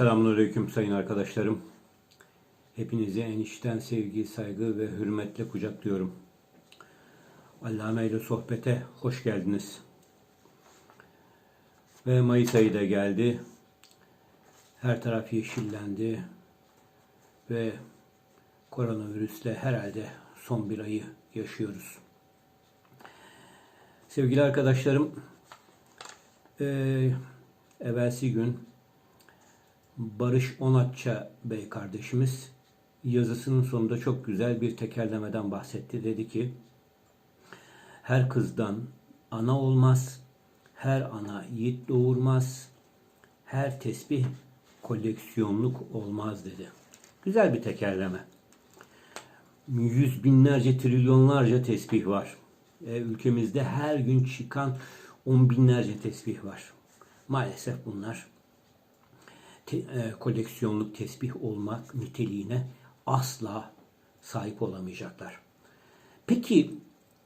Selamünaleyküm sayın arkadaşlarım. Hepinizi en içten sevgi, saygı ve hürmetle kucaklıyorum. Allame ile sohbete hoş geldiniz. Ve Mayıs ayı da geldi. Her taraf yeşillendi. Ve koronavirüsle herhalde son bir ayı yaşıyoruz. Sevgili arkadaşlarım, eee evvelsi gün Barış Onatça Bey kardeşimiz yazısının sonunda çok güzel bir tekerlemeden bahsetti. Dedi ki, her kızdan ana olmaz, her ana yiğit doğurmaz, her tesbih koleksiyonluk olmaz dedi. Güzel bir tekerleme. Yüz binlerce, trilyonlarca tesbih var. E, ülkemizde her gün çıkan on binlerce tesbih var. Maalesef bunlar te- e, koleksiyonluk tesbih olmak niteliğine asla sahip olamayacaklar. Peki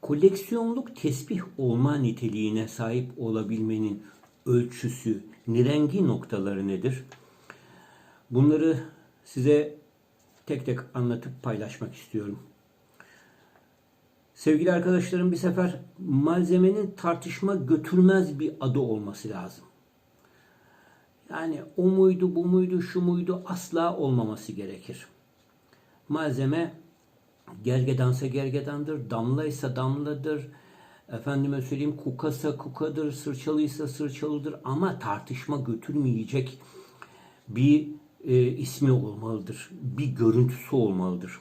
koleksiyonluk tesbih olma niteliğine sahip olabilmenin ölçüsü, nirengi noktaları nedir? Bunları size tek tek anlatıp paylaşmak istiyorum. Sevgili arkadaşlarım bir sefer malzemenin tartışma götürmez bir adı olması lazım. Yani o muydu, bu muydu, şu muydu asla olmaması gerekir. Malzeme gergedansa gergedandır, damlaysa damladır, efendime söyleyeyim kukasa kukadır, sırçalıysa sırçalıdır ama tartışma götürmeyecek bir e, ismi olmalıdır, bir görüntüsü olmalıdır.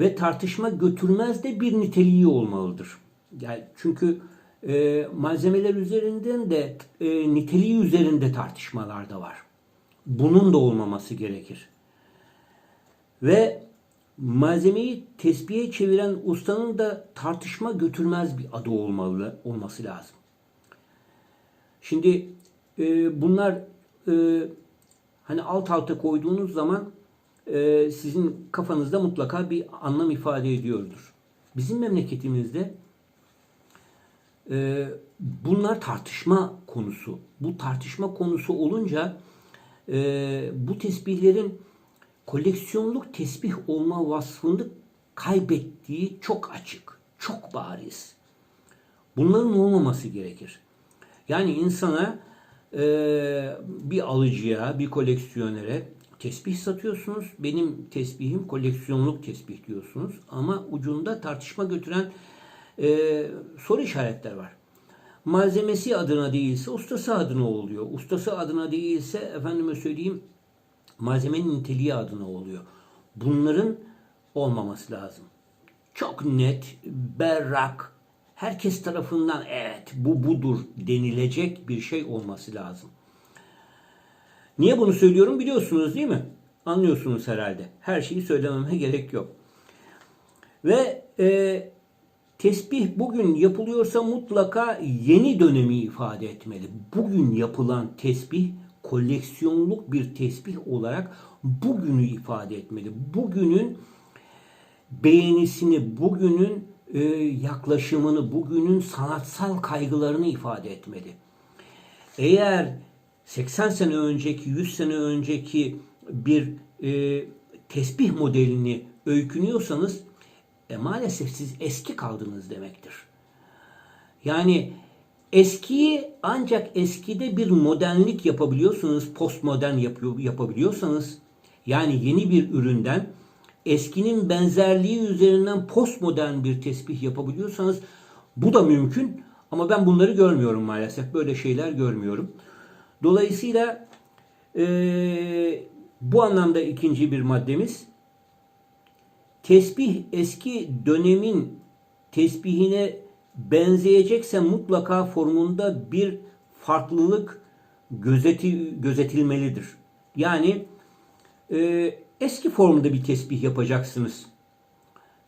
Ve tartışma götürmez de bir niteliği olmalıdır. Yani çünkü e, malzemeler üzerinden de e, niteliği üzerinde tartışmalar da var. Bunun da olmaması gerekir. Ve malzemeyi tesbihe çeviren ustanın da tartışma götürmez bir adı olmalı olması lazım. Şimdi e, bunlar e, hani alt alta koyduğunuz zaman e, sizin kafanızda mutlaka bir anlam ifade ediyordur. Bizim memleketimizde e, bunlar tartışma konusu. Bu tartışma konusu olunca e, bu tesbihlerin koleksiyonluk tesbih olma vasfını kaybettiği çok açık, çok bariz. Bunların olmaması gerekir. Yani insana e, bir alıcıya, bir koleksiyonere tesbih satıyorsunuz. Benim tesbihim koleksiyonluk tesbih diyorsunuz. Ama ucunda tartışma götüren e, soru işaretler var. Malzemesi adına değilse ustası adına oluyor. Ustası adına değilse efendime söyleyeyim malzemenin niteliği adına oluyor. Bunların olmaması lazım. Çok net, berrak, herkes tarafından evet bu budur denilecek bir şey olması lazım. Niye bunu söylüyorum biliyorsunuz değil mi? Anlıyorsunuz herhalde. Her şeyi söylememe gerek yok. Ve e, tesbih bugün yapılıyorsa mutlaka yeni dönemi ifade etmeli. Bugün yapılan tesbih koleksiyonluk bir tesbih olarak bugünü ifade etmeli. Bugünün beğenisini, bugünün e, yaklaşımını, bugünün sanatsal kaygılarını ifade etmeli. Eğer 80 sene önceki, 100 sene önceki bir e, tesbih modelini öykünüyorsanız e, maalesef siz eski kaldınız demektir. Yani eskiyi ancak eskide bir modernlik yapabiliyorsunuz, postmodern yapıyor, yapabiliyorsanız yani yeni bir üründen eskinin benzerliği üzerinden postmodern bir tesbih yapabiliyorsanız bu da mümkün ama ben bunları görmüyorum maalesef. Böyle şeyler görmüyorum. Dolayısıyla e, bu anlamda ikinci bir maddemiz tesbih eski dönemin tesbihine benzeyecekse mutlaka formunda bir farklılık gözeti, gözetilmelidir. Yani e, eski formda bir tesbih yapacaksınız.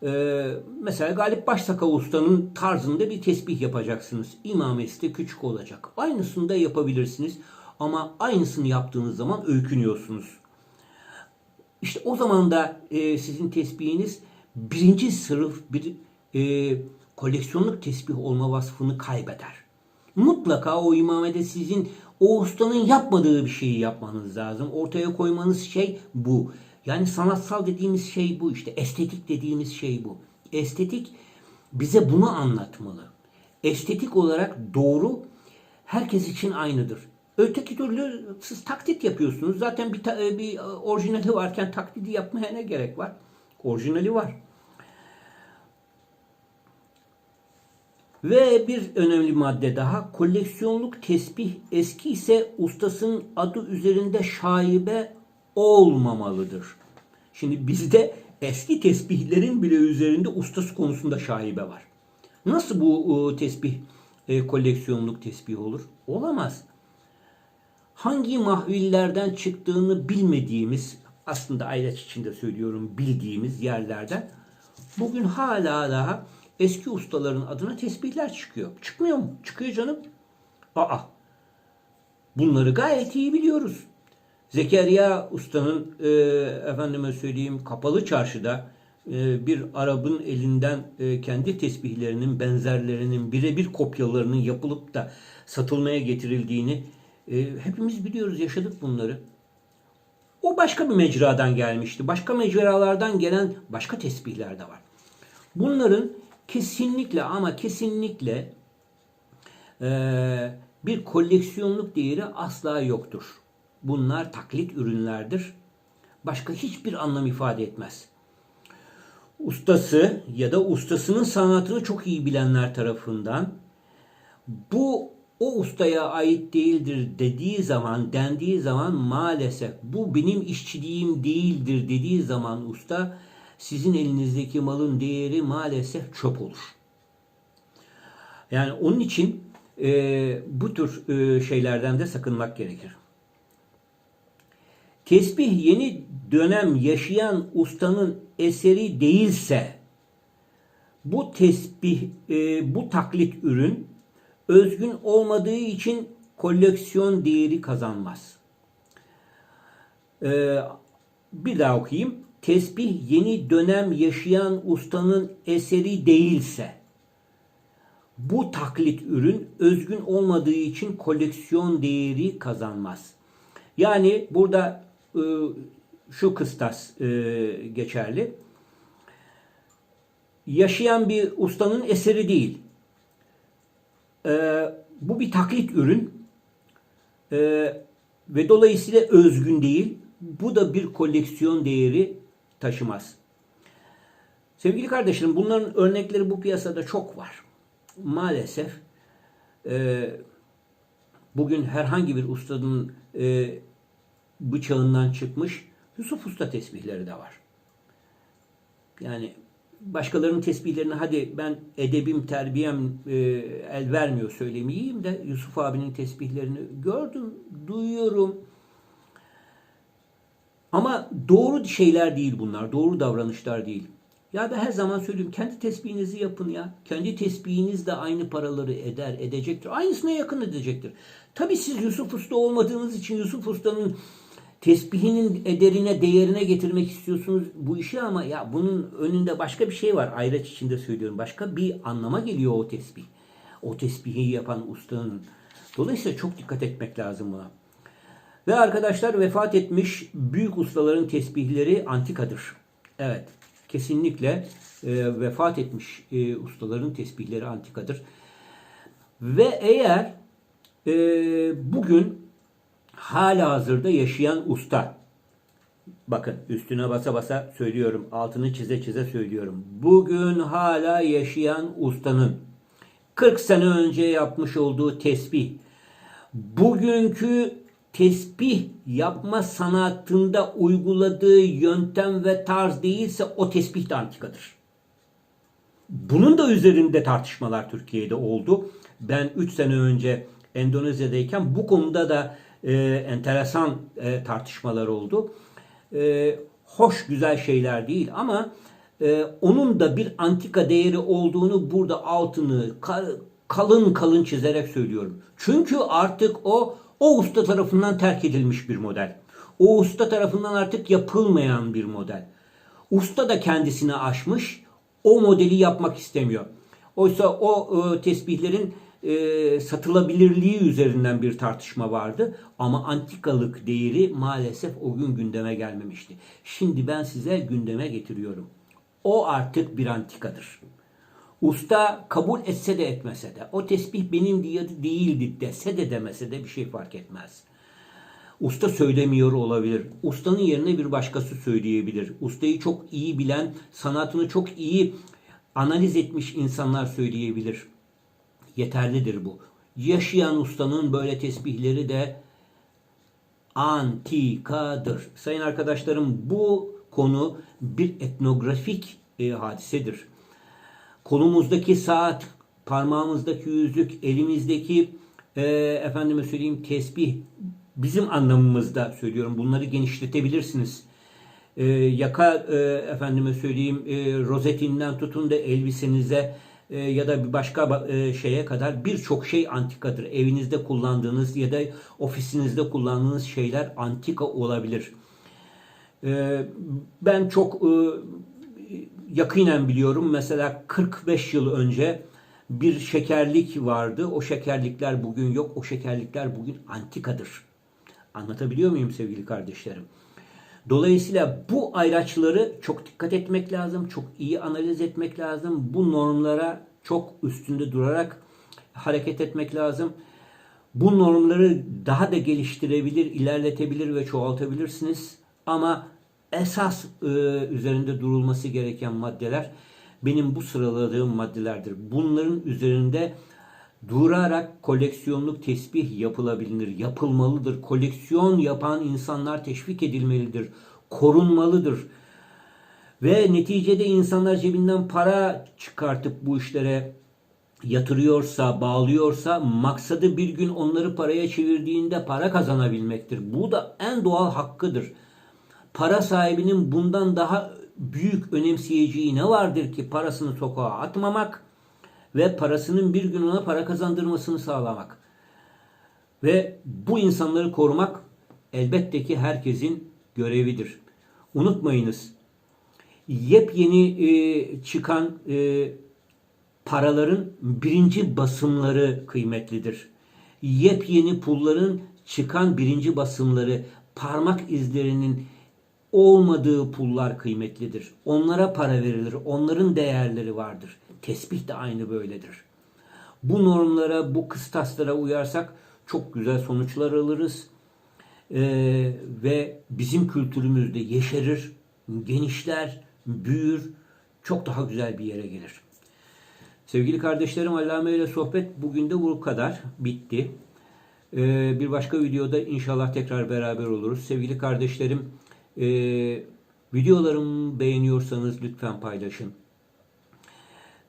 E, mesela Galip Başsakal Usta'nın tarzında bir tesbih yapacaksınız. İmamesi de küçük olacak. Aynısını da yapabilirsiniz. Ama aynısını yaptığınız zaman öykünüyorsunuz. İşte o zaman da e, sizin tesbihiniz birinci sınıf bir e, koleksiyonluk tesbih olma vasfını kaybeder. Mutlaka o imamede sizin O ustanın yapmadığı bir şeyi yapmanız lazım. Ortaya koymanız şey bu. Yani sanatsal dediğimiz şey bu işte. Estetik dediğimiz şey bu. Estetik bize bunu anlatmalı. Estetik olarak doğru herkes için aynıdır. Öteki türlü siz taklit yapıyorsunuz. Zaten bir, ta- e, bir orijinali varken taklidi yapmaya ne gerek var? Orijinali var. Ve bir önemli madde daha koleksiyonluk tesbih eski ise ustasının adı üzerinde şaibe olmamalıdır. Şimdi bizde eski tesbihlerin bile üzerinde ustası konusunda şaibe var. Nasıl bu e, tesbih e, koleksiyonluk tesbih olur? Olamaz. Hangi mahvillerden çıktığını bilmediğimiz aslında ayraç içinde söylüyorum bildiğimiz yerlerden bugün hala daha eski ustaların adına tesbihler çıkıyor. Çıkmıyor mu? Çıkıyor canım. Aa. Bunları gayet iyi biliyoruz. Zekeriya Usta'nın e, efendime söyleyeyim kapalı çarşıda e, bir Arap'ın elinden e, kendi tesbihlerinin benzerlerinin birebir kopyalarının yapılıp da satılmaya getirildiğini e, hepimiz biliyoruz, yaşadık bunları. O başka bir mecradan gelmişti. Başka mecralardan gelen başka tesbihler de var. Bunların kesinlikle ama kesinlikle eee, bir koleksiyonluk değeri asla yoktur. Bunlar taklit ürünlerdir. Başka hiçbir anlam ifade etmez. Ustası ya da ustasının sanatını çok iyi bilenler tarafından bu o ustaya ait değildir dediği zaman, dendiği zaman maalesef bu benim işçiliğim değildir dediği zaman usta sizin elinizdeki malın değeri maalesef çöp olur. Yani onun için e, bu tür e, şeylerden de sakınmak gerekir. Tesbih yeni dönem yaşayan ustanın eseri değilse bu tesbih, e, bu taklit ürün özgün olmadığı için koleksiyon değeri kazanmaz. Ee, bir daha okuyayım. Tesbih yeni dönem yaşayan ustanın eseri değilse bu taklit ürün özgün olmadığı için koleksiyon değeri kazanmaz. Yani burada e, şu kıstas e, geçerli. Yaşayan bir ustanın eseri değil. E, bu bir taklit ürün E, ve dolayısıyla özgün değil. Bu da bir koleksiyon değeri taşımaz. Sevgili kardeşlerim bunların örnekleri bu piyasada çok var. Maalesef e, bugün herhangi bir ustanın e, bıçağından çıkmış Yusuf Usta tesbihleri de var. Yani başkalarının tesbihlerini hadi ben edebim, terbiyem e, el vermiyor söylemeyeyim de Yusuf abinin tesbihlerini gördüm, duyuyorum. Ama doğru şeyler değil bunlar, doğru davranışlar değil. Ya ben her zaman söylüyorum kendi tesbihinizi yapın ya. Kendi tesbihiniz de aynı paraları eder, edecektir. Aynısına yakın edecektir. Tabii siz Yusuf Usta olmadığınız için Yusuf Usta'nın tesbihinin ederine, değerine getirmek istiyorsunuz bu işi ama ya bunun önünde başka bir şey var. Ayraç içinde söylüyorum. Başka bir anlama geliyor o tesbih. O tesbihi yapan ustanın. Dolayısıyla çok dikkat etmek lazım buna. Ve arkadaşlar vefat etmiş büyük ustaların tesbihleri antikadır. Evet, kesinlikle e, vefat etmiş e, ustaların tesbihleri antikadır. Ve eğer e, bugün hala hazırda yaşayan usta, bakın üstüne basa basa söylüyorum, altını çize çize söylüyorum. Bugün hala yaşayan ustanın 40 sene önce yapmış olduğu tesbih, bugünkü tesbih yapma sanatında uyguladığı yöntem ve tarz değilse o tesbih de antikadır. Bunun da üzerinde tartışmalar Türkiye'de oldu. Ben 3 sene önce Endonezya'dayken bu konuda da e, enteresan e, tartışmalar oldu. E, hoş güzel şeyler değil ama e, onun da bir antika değeri olduğunu burada altını ka- kalın kalın çizerek söylüyorum. Çünkü artık o o usta tarafından terk edilmiş bir model. O usta tarafından artık yapılmayan bir model. Usta da kendisini aşmış, o modeli yapmak istemiyor. Oysa o e, tesbihlerin e, satılabilirliği üzerinden bir tartışma vardı. Ama antikalık değeri maalesef o gün gündeme gelmemişti. Şimdi ben size gündeme getiriyorum. O artık bir antikadır. Usta kabul etse de etmese de, o tesbih benim değildi dese de demese de bir şey fark etmez. Usta söylemiyor olabilir. Ustanın yerine bir başkası söyleyebilir. Ustayı çok iyi bilen, sanatını çok iyi analiz etmiş insanlar söyleyebilir. Yeterlidir bu. Yaşayan ustanın böyle tesbihleri de antikadır. Sayın arkadaşlarım bu konu bir etnografik e, hadisedir. Kolumuzdaki saat, parmağımızdaki yüzük, elimizdeki e, efendime söyleyeyim tesbih bizim anlamımızda söylüyorum. Bunları genişletebilirsiniz. E, yaka e, efendime söyleyeyim e, rozetinden tutun da elbisenize e, ya da bir başka e, şeye kadar birçok şey antikadır. Evinizde kullandığınız ya da ofisinizde kullandığınız şeyler antika olabilir. E, ben çok e, yakinen biliyorum. Mesela 45 yıl önce bir şekerlik vardı. O şekerlikler bugün yok. O şekerlikler bugün antikadır. Anlatabiliyor muyum sevgili kardeşlerim? Dolayısıyla bu ayraçları çok dikkat etmek lazım. Çok iyi analiz etmek lazım. Bu normlara çok üstünde durarak hareket etmek lazım. Bu normları daha da geliştirebilir, ilerletebilir ve çoğaltabilirsiniz. Ama esas e, üzerinde durulması gereken maddeler benim bu sıraladığım maddelerdir. Bunların üzerinde durarak koleksiyonluk tesbih yapılabilir, yapılmalıdır. Koleksiyon yapan insanlar teşvik edilmelidir, korunmalıdır. Ve neticede insanlar cebinden para çıkartıp bu işlere yatırıyorsa, bağlıyorsa maksadı bir gün onları paraya çevirdiğinde para kazanabilmektir. Bu da en doğal hakkıdır. Para sahibinin bundan daha büyük önemseyeceği ne vardır ki parasını sokağa atmamak ve parasının bir gün ona para kazandırmasını sağlamak. Ve bu insanları korumak elbette ki herkesin görevidir. Unutmayınız yepyeni e, çıkan e, paraların birinci basımları kıymetlidir. Yepyeni pulların çıkan birinci basımları, parmak izlerinin olmadığı pullar kıymetlidir. Onlara para verilir. Onların değerleri vardır. Tesbih de aynı böyledir. Bu normlara, bu kıstaslara uyarsak çok güzel sonuçlar alırız. Ee, ve bizim kültürümüzde yeşerir, genişler, büyür, çok daha güzel bir yere gelir. Sevgili kardeşlerim Allame ile sohbet bugün de bu kadar. Bitti. Ee, bir başka videoda inşallah tekrar beraber oluruz. Sevgili kardeşlerim e, videolarımı beğeniyorsanız lütfen paylaşın.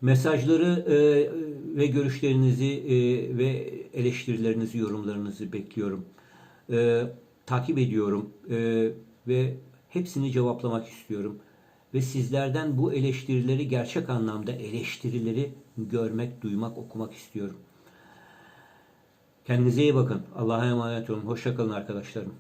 Mesajları e, ve görüşlerinizi e, ve eleştirilerinizi, yorumlarınızı bekliyorum. E, takip ediyorum e, ve hepsini cevaplamak istiyorum. Ve sizlerden bu eleştirileri gerçek anlamda eleştirileri görmek, duymak, okumak istiyorum. Kendinize iyi bakın. Allah'a emanet olun. Hoşçakalın arkadaşlarım.